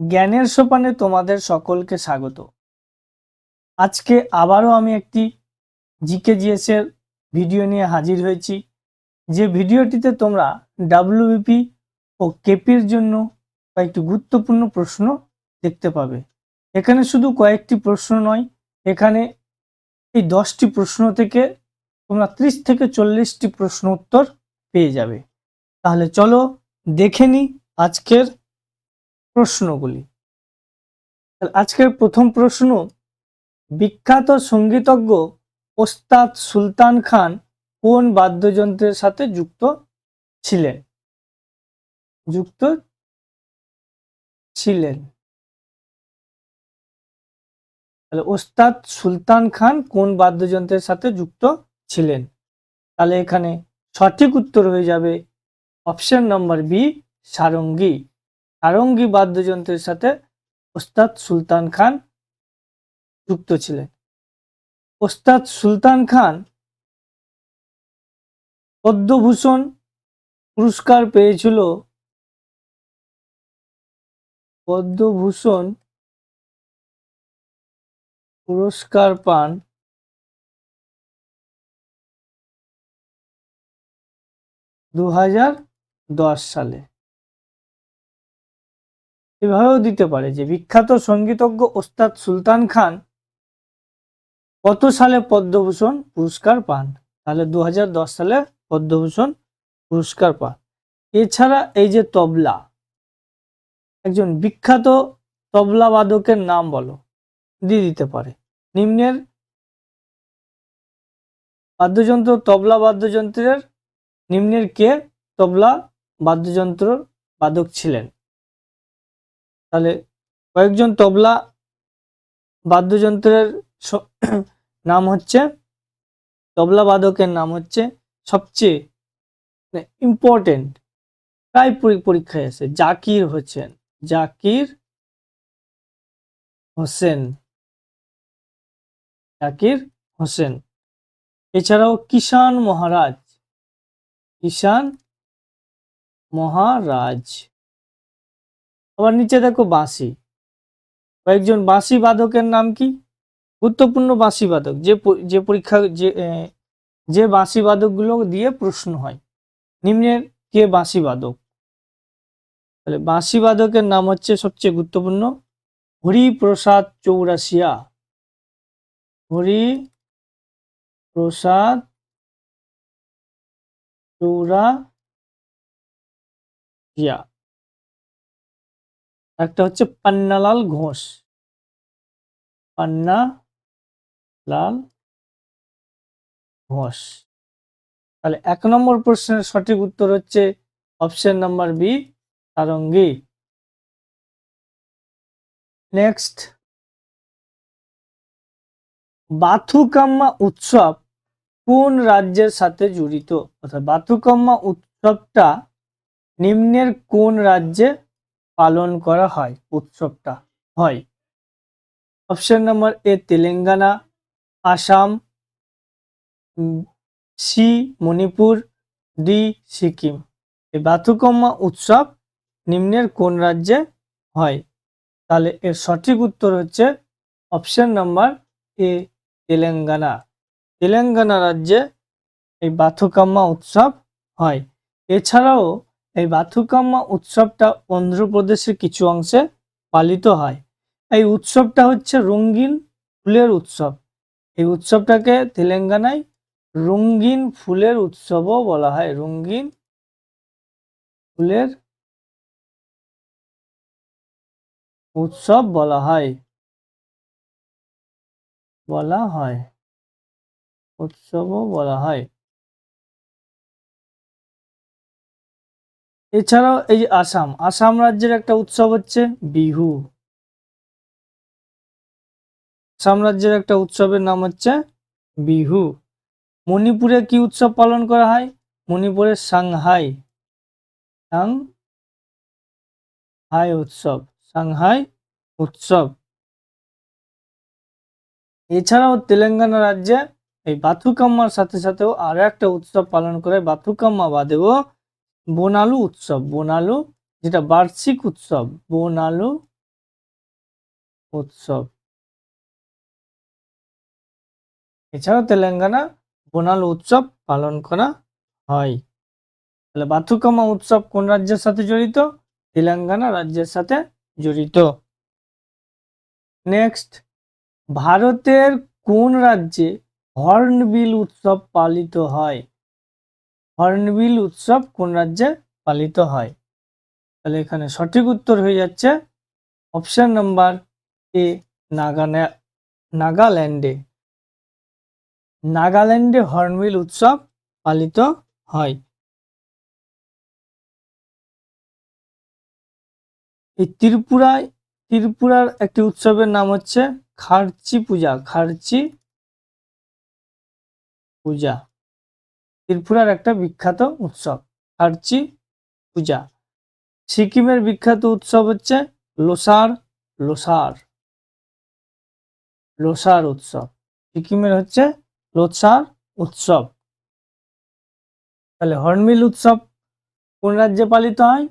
জ্ঞানের সোপানে তোমাদের সকলকে স্বাগত। আজকে আবারও আমি একটি জিকে জিএস এর ভিডিও নিয়ে হাজির হয়েছি। যে ভিডিওটিতে তোমরা ডাব্লিউবিপি ও কেপির জন্য কয়েকটি গুরুত্বপূর্ণ প্রশ্ন দেখতে পাবে। এখানে শুধু কয়েকটি প্রশ্ন নয়, এখানে এই দশটি প্রশ্ন থেকে তোমরা ত্রিশ থেকে চল্লিশটি প্রশ্ন উত্তর পেয়ে যাবে। তাহলে চলো দেখে নি আজকের প্রশ্নগুলি। আজকের প্রথম প্রশ্ন, বিখ্যাত সঙ্গীতজ্ঞ ওস্তাদ সুলতান খান কোন বাদ্যযন্ত্রের সাথে যুক্ত ছিলেন? যুক্ত ছিলেন। তাহলে ওস্তাদ সুলতান খান কোন বাদ্যযন্ত্রের সাথে যুক্ত ছিলেন? তাহলে এখানে সঠিক উত্তর হয়ে যাবে option number B, sarangi. Sarangi বাদ্যযন্ত্রের সাথে ওস্তাদ সুলতান খান যুক্ত ছিলেন। ওস্তাদ সুলতান খান পদ্মভূষণ পুরস্কার পেয়েছিল। পদ্মভূষণ পুরস্কার পান দু সালে। এভাবেও দিতে পারে যে বিখ্যাত সঙ্গীতজ্ঞ ওস্তাদ সুলতান খান কত সালে পদ্মভূষণ পুরস্কার পান? তাহলে দু হাজার দশ সালে পদ্মভূষণ পুরস্কার পান। এছাড়া এই যে তবলা, একজন বিখ্যাত তবলা বাদকের নাম বলো দিয়ে দিতে পারে। নিম্নের বাদ্যযন্ত্র তবলা বাদ্যযন্ত্রের, নিম্নের কে তবলা বাদ্যযন্ত্র বাদক ছিলেন? তাহলে কয়েকজন তবলা বাদ্যযন্ত্রের নাম হচ্ছে, তবলা বাদকের নাম হচ্ছে সবচেয়ে ইম্পর্টেন্ট প্রায় পরীক্ষায় আসে জাকির হোসেন জাকির হোসেন জাকির হোসেন। এছাড়াও কিষান মহারাজ কিষান মহারাজ। আবার নিচে দেখো বাঁশি। কয়েকজন বাঁশি বাদকের নাম কি? গুরুত্বপূর্ণ বাঁশি বাদক। যে যে পরীক্ষা, যে যে বাঁশি বাদকগুলো দিয়ে প্রশ্ন হয়। নিম্নের কে বাঁশি বাদক? তাহলে বাঁশি বাদকের নাম হচ্ছে সবচেয়ে গুরুত্বপূর্ণ হরিপ্রসাদ চৌরাশিয়া। হরি প্রসাদ চৌরাশিয়া। একটা হচ্ছে পান্নালাল ঘোষ। পান্না লাল ঘোষ। তাহলে এক নম্বর প্রশ্নের সঠিক উত্তর হচ্ছে অপশন নাম্বার বি সারঙ্গী নেক্সট। বাথুকাম্মা উৎসব কোন রাজ্যের সাথে জড়িত? অর্থাৎ বাথুকাম্মা উৎসবটা নিম্নের কোন রাজ্যে পালন করা হয়, উৎসবটা হয়। Option number A Telangana, Assam C Manipur D Sikkim. এই বাথুকম্মা উৎসব নিম্নের কোন রাজ্যে হয়? তাহলে এর সঠিক উত্তর হচ্ছে option number A Telangana. Telangana রাজ্যে এই বাথুকাম্মা উৎসব হয়। এছাড়াও এই বাথুকাম্মা উৎসবটা অন্ধ্রপ্রদেশের কিছু অংশে পালিত হয়। এই উৎসবটা হচ্ছে রঙিন ফুলের উৎসব। এই উৎসবটাকে তেলেঙ্গানায় রঙিন ফুলের উৎসবও বলা হয়। রঙিন ফুলের উৎসব বলা হয়। বলা হয়। উৎসবও বলা হয়। এছাড়াও এই আসাম আসাম রাজ্যের একটা উৎসব হচ্ছে বিহু। আসাম রাজ্যের একটা উৎসবের নাম হচ্ছে বিহু। মণিপুরে কি উৎসব পালন করা হয়? মণিপুরে সাংহাই। সাংহাই উৎসব সাংহাই উৎসব। এছাড়াও তেলেঙ্গানা রাজ্যে এই বাথুকাম্মার সাথে সাথেও আরও একটা উৎসব পালন করে, বাথুকাম্মা বাদেও বোনালু উৎসব, বোনালু যেটা বার্ষিক উৎসব, বোনালু উৎসব। এছাড়াও তেলেঙ্গানা বোনাল উৎসব পালন করা হয়। তাহলে বাথুকামা উৎসব কোন রাজ্যের সাথে জড়িত? তেলেঙ্গানা রাজ্যের সাথে জড়িত। নেক্সট ভারতের কোন রাজ্যে হর্নবিল উৎসব পালিত হয়? হর্নবিল উৎসব কোন রাজ্যে পালিত হয়? তাহলে এখানে সঠিক উত্তর হয়ে যাচ্ছে অপশন নাম্বার এ, নাগানা, নাগাল্যান্ডে। নাগাল্যান্ডে হর্নবিল উৎসব পালিত হয়। এই ত্রিপুরায়, ত্রিপুরার একটি উৎসবের নাম হচ্ছে খার্চি পূজা খার্চি পূজা। ত্রিপুরার একটা বিখ্যাত উৎসব খার্চি পূজা। সিকিমের বিখ্যাত উৎসব হচ্ছে লোসার লোসার লোসার উৎসব। সিকিমের হচ্ছে লোসার উৎসব। তাহলে হর্নবিল উৎসব কোন রাজ্যে পালিত হয়?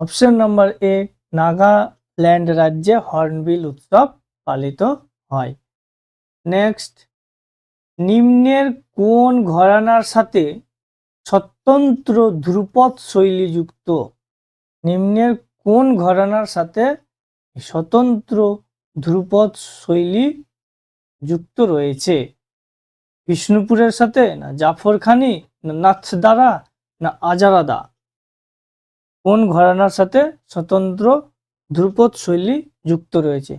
অপশন নম্বর এ, নাগাল্যান্ড রাজ্যে হর্নবিল উৎসব পালিত হয়। নেক্সট নিম্নের কোন ঘরানার সাথে স্বতন্ত্র ধ্রুপদ শৈলী যুক্ত নিম্নের কোন ঘরানার সাথে স্বতন্ত্র ধ্রুপদ শৈলী যুক্ত রয়েছে। বিষ্ণুপুরের সাথে না জাফরখানি, না নাথদ্বারা, না আজারাদা। কোন ঘরানার সাথে স্বতন্ত্র ধ্রুপদ শৈলী যুক্ত রয়েছে।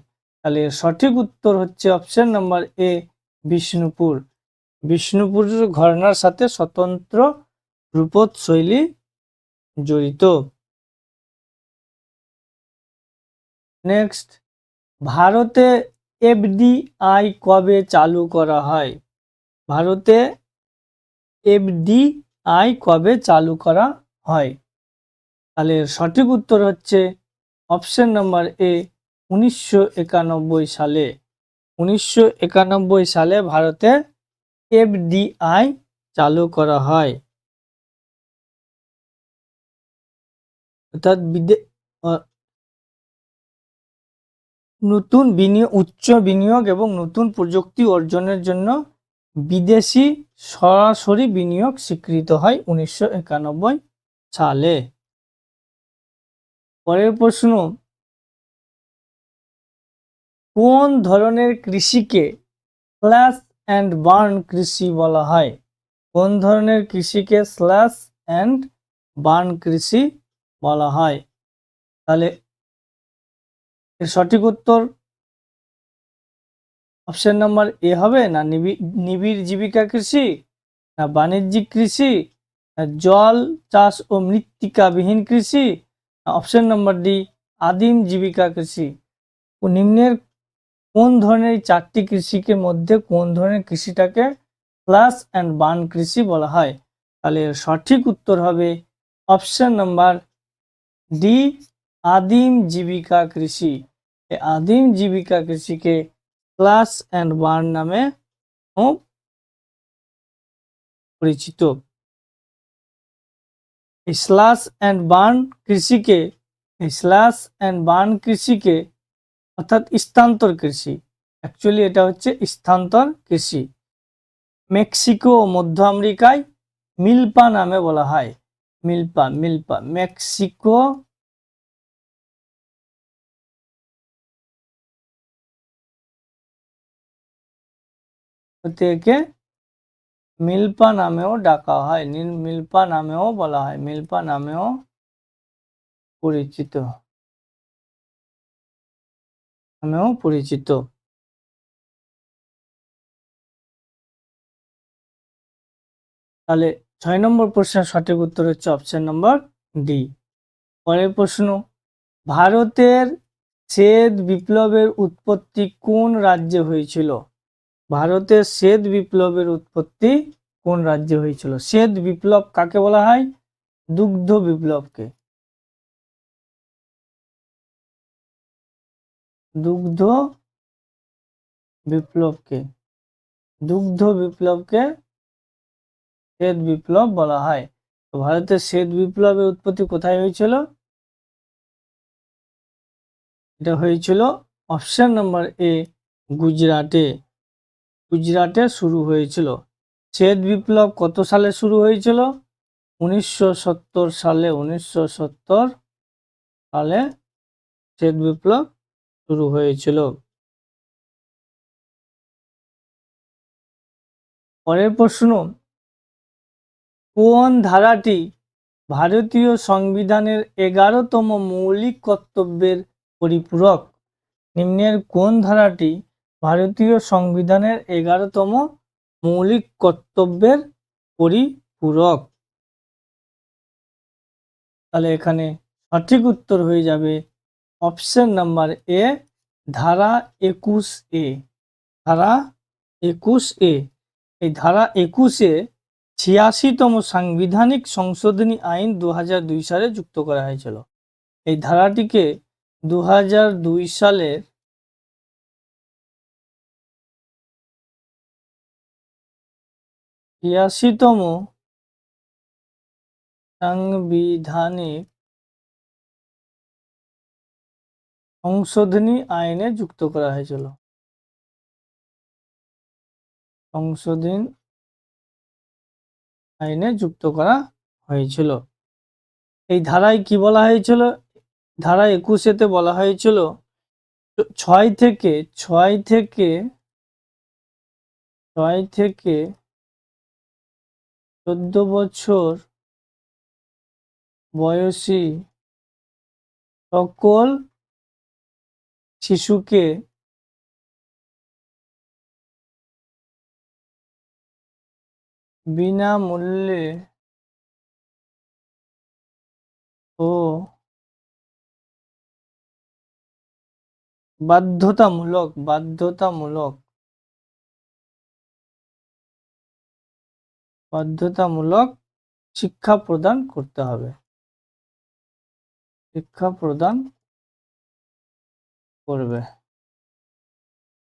তাহলে সঠিক উত্তর হচ্ছে option number A Bishnupur. Bishnupur ঘরানার সাথে স্বতন্ত্র ধ্রুপদ শৈলী জড়িত। নেক্সট ভারতে এফডিআই কবে চালু করা হয়? ভারতে এফডিআই কবে চালু করা হয়? তাহলে সঠিক উত্তর হচ্ছে অপশন নম্বর এ, উনিশশো একানব্বই সালে। উনিশশো একানব্বই সালে ভারতে এফডিআই চালু করা হয়। অর্থাৎ নতুন বিনিয়োগ উচ্চ বিনিয়োগ এবং নতুন প্রযুক্তি অর্জনের জন্য বিদেশি সরাসরি বিনিয়োগ স্বীকৃত হয় উনিশশো একানব্বই সালে। পরের প্রশ্ন কোন ধরনের কৃষিকে স্ল্যাশ অ্যান্ড বার্ন কৃষি বলা হয়? কোন ধরনের কৃষিকে স্ল্যাশ অ্যান্ড বার্ন কৃষি বলা হয়? তাহলে এর সঠিক উত্তর অপশন নাম্বার এ হবে, না নিবি- নিবিড় জীবিকা কৃষি, না বাণিজ্যিক কৃষি, না জল, চাষ ও মৃত্তিকাবিহীন কৃষি অপশন নাম্বার ডি আদিম জীবিকা কৃষি। নিম্নের কোন ধরনের চারটি কৃষিকে মধ্যে কোন ধরনের কৃষিটাকে প্লাস অ্যান্ড বান কৃষি বলা হয়? তাহলে সঠিক উত্তর হবে অপশন নাম্বার ডি আদিম জীবিকা কৃষি। আদিম জীবিকা কৃষিকে প্লাস অ্যান্ড বার্ন নামে পরিচিত। স্লাস অ্যান্ড বার্ন কৃষিকে স্লাস অ্যান্ড বার্ন কৃষিকে অর্থাৎ স্থানান্তর কৃষি। অ্যাকচুয়ালি এটা হচ্ছে স্থানান্তর কৃষি। মেক্সিকো ও মধ্য আমেরিকায় মিল্পা নামে বলা হয়। মিল্পা মিল্পা মেক্সিকো থেকে মিল্পা নামেও ডাকা হয়। মিল্পা নামেও বলা হয়। মিল্পা নামেও পরিচিত। নামেও পরিচিত। তাহলে ছয় নম্বর প্রশ্নের সঠিক উত্তর হচ্ছে অপশন নম্বর ডি পরের প্রশ্ন, ভারতের শ্বেত বিপ্লবের উৎপত্তি কোন রাজ্যে হয়েছিল? ভারতের শ্বেত বিপ্লবের উৎপত্তি কোন রাজ্যে হয়েছিল? শ্বেত বিপ্লব কাকে বলা হয়? দুগ্ধ বিপ্লবকে। দুগ্ধ বিপ্লবকে দুগ্ধ বিপ্লবকে শ্বেত বিপ্লব বলা হয়। তো ভারতের শ্বেত বিপ্লবের উৎপত্তি কোথায় হয়েছিল? এটা হয়েছিল অপশন নাম্বার এ, গুজরাটে। গুজরাটে শুরু হয়েছিল। শ্বেত বিপ্লব কত সালে শুরু হয়েছিল? উনিশশো সত্তর সালে, উনিশশো সত্তর সালে শ্বেত বিপ্লব শুরু হয়েছিল। পরের প্রশ্ন, কোন ধারাটি ভারতীয় সংবিধানের এগারোতম মৌলিক কর্তব্যের পরিপূরক? নিম্নের কোন ধারাটি ভারতীয় সংবিধানের এগারোতম মৌলিক কর্তব্যের পরিপূরক? তাহলে এখানে সঠিক উত্তর হয়ে যাবে অপশন নাম্বার এ, ধারা একুশ এ, ধারা একুশ এ, এই ধারা একুশে ছিয়াশিতম সাংবিধানিক সংশোধনী আইন দু সালে যুক্ত করা হয়েছিল। এই ধারাটিকে দু দুই সালের ছিয়াশিতম সাংবিধানিক সংশোধনী আইনে যুক্ত করা হয়েছিল। সংশোধন আইনে যুক্ত করা হয়েছিল। এই ধারায় কি বলা হয়েছিল? ধারা একুশেতে বলা হয়েছিল, ছয় থেকে ছয় থেকে ছয় থেকে চোদ্দ বছর বয়সী সকল শিশুকে বিনামূল্যে ও বাধ্যতামূলক বাধ্যতামূলক বাধ্যতামূলক শিক্ষা প্রদান করতে হবে। শিক্ষা প্রদান করবে।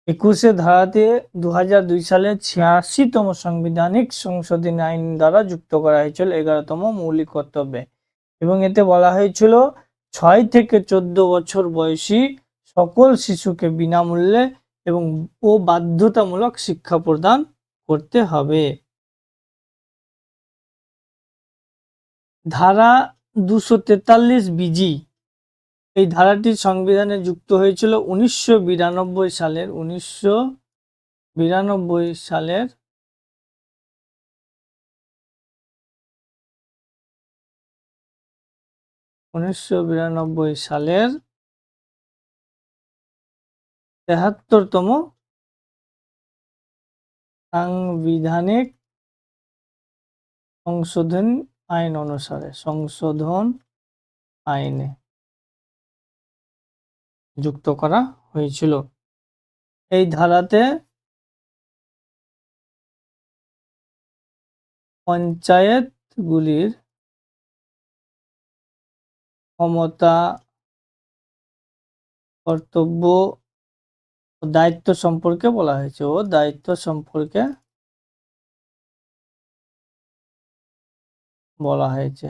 একুশে ধারাতে দু সালে ছিয়াশিতম সাংবিধানিক সংশোধনী আইন দ্বারা যুক্ত করা হয়েছিল এগারোতম মৌলিক কর্তব্যে এবং এতে বলা হয়েছিল, ছয় থেকে চোদ্দ বছর বয়সী সকল শিশুকে বিনামূল্যে এবং ও বাধ্যতামূলক শিক্ষা প্রদান করতে হবে। ধারা দুশো তেতাল্লিশ বিজি এই ধারাটি সংবিধানে যুক্ত হয়েছিল উনিশশো বিরানব্বই সালের, উনিশশো বিরানব্বই সালের উনিশশো বিরানব্বই সালের তেহাত্তরতম সাংবিধানিক সংশোধন আইন অনুসারে, সংশোধন আইনে। যুক্ত করা হয়েছিল। এই ধারাতে পঞ্চায়েতগুলির ক্ষমতা, কর্তব্য দায়িত্ব সম্পর্কে বলা হয়েছে। ও দায়িত্ব সম্পর্কে বলা হয়েছে।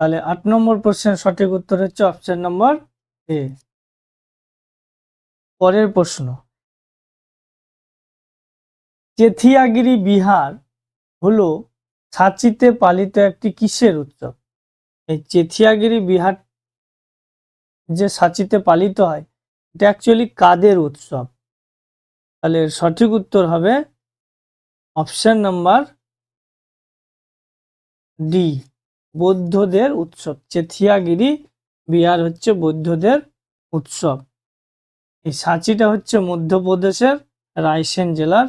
তাহলে আট নম্বর প্রশ্নের সঠিক উত্তর হচ্ছে অপশন নম্বর এ পরের প্রশ্ন। চেথিয়াগিরি বিহার হলো সাচিতে পালিত একটি কিসের উৎসব? এই চেথিয়াগিরি বিহার যে সাচিতে পালিত হয়, এটা অ্যাকচুয়ালি কাদের উৎসব? তাহলে সঠিক উত্তর হবে অপশন নাম্বার ডি বৌদ্ধদের উৎসব। চেথিয়াগিরি বিহার হচ্ছে বৌদ্ধদের উৎসব। এই সাঁচিটা হচ্ছে মধ্যপ্রদেশের রায়সেন জেলার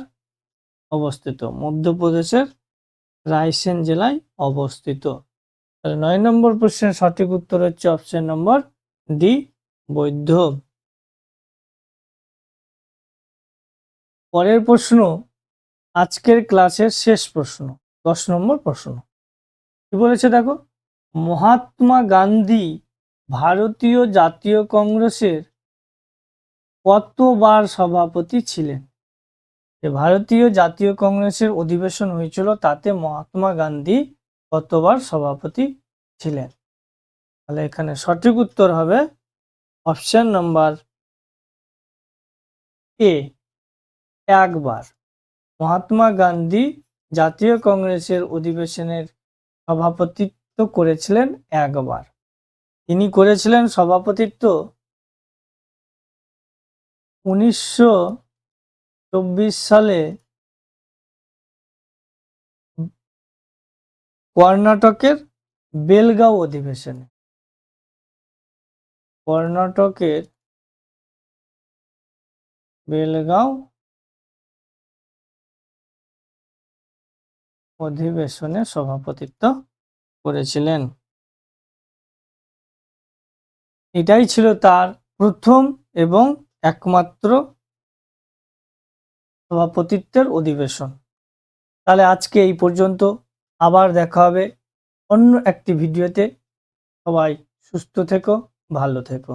অবস্থিত। মধ্যপ্রদেশের রায়সেন জেলায় অবস্থিত। তাহলে নয় নম্বর প্রশ্নের সঠিক উত্তর হচ্ছে অপশন নম্বর ডি, বৌদ্ধ। পরের প্রশ্ন, আজকের ক্লাসের শেষ প্রশ্ন, দশ নম্বর প্রশ্ন। কি বলেছে দেখো? মহাত্মা গান্ধী ভারতীয় জাতীয় কংগ্রেসের কতবার সভাপতি ছিলেন? ভারতীয় জাতীয় কংগ্রেসের অধিবেশন হয়েছিল, তাতে মহাত্মা গান্ধী কতবার সভাপতি ছিলেন? তাহলে এখানে সঠিক উত্তর হবে অপশন নাম্বার এ, একবার। মহাত্মা গান্ধী জাতীয় কংগ্রেসের অধিবেশনের সভাপতিত্ব করেছিলেন একবার। তিনি করেছিলেন সভাপতিত্ব উনিশশো চব্বিশ সালে কর্ণাটকের বেলগাঁও অধিবেশনে। কর্ণাটকের বেলগাঁও অধিবেশনে সভাপতিত্ব করেছিলেন। এটাই ছিল তার প্রথম এবং একমাত্র সভাপতিত্বের অধিবেশন। তাহলে আজকে এই পর্যন্ত। আবার দেখা হবে অন্য একটি ভিডিওতে। সবাই সুস্থ থেকো, ভালো থেকো।